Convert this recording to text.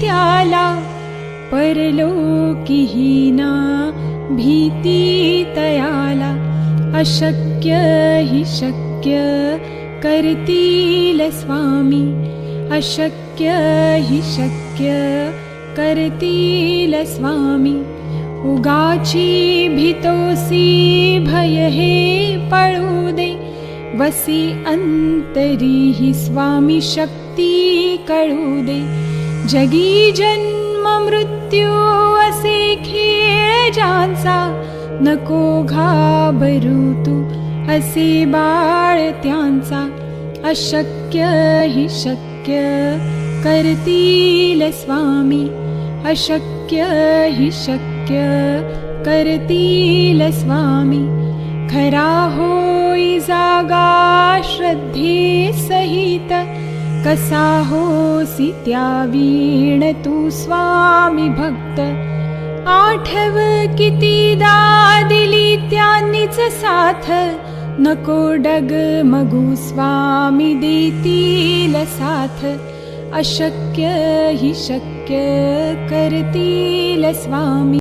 त्याला परलोकिहीना भीती तयाला। अशक्य हि शक्य करतील स्वामी अशक्य हि शक्य करतील स्वामी। उगाची भीतोसी भय हे पळू दे वसी अंतरी हि स्वामी जगी जन्म मृत्यू असे खेळ ज्यांचा नको घाबरू तू असे बाळ त्यांचा। अशक्य हि शक्य करतील स्वामी। अशक्य हि शक्य करतील स्वामी। खरा होई जागा श्रद्धे सहित कसा होसी त्या वीण तू स्वामी भक्त। त्यांनीच साथ। नको डग मगू स्वामी देतील साथ। अशक्य हि शक्य करतील स्वामी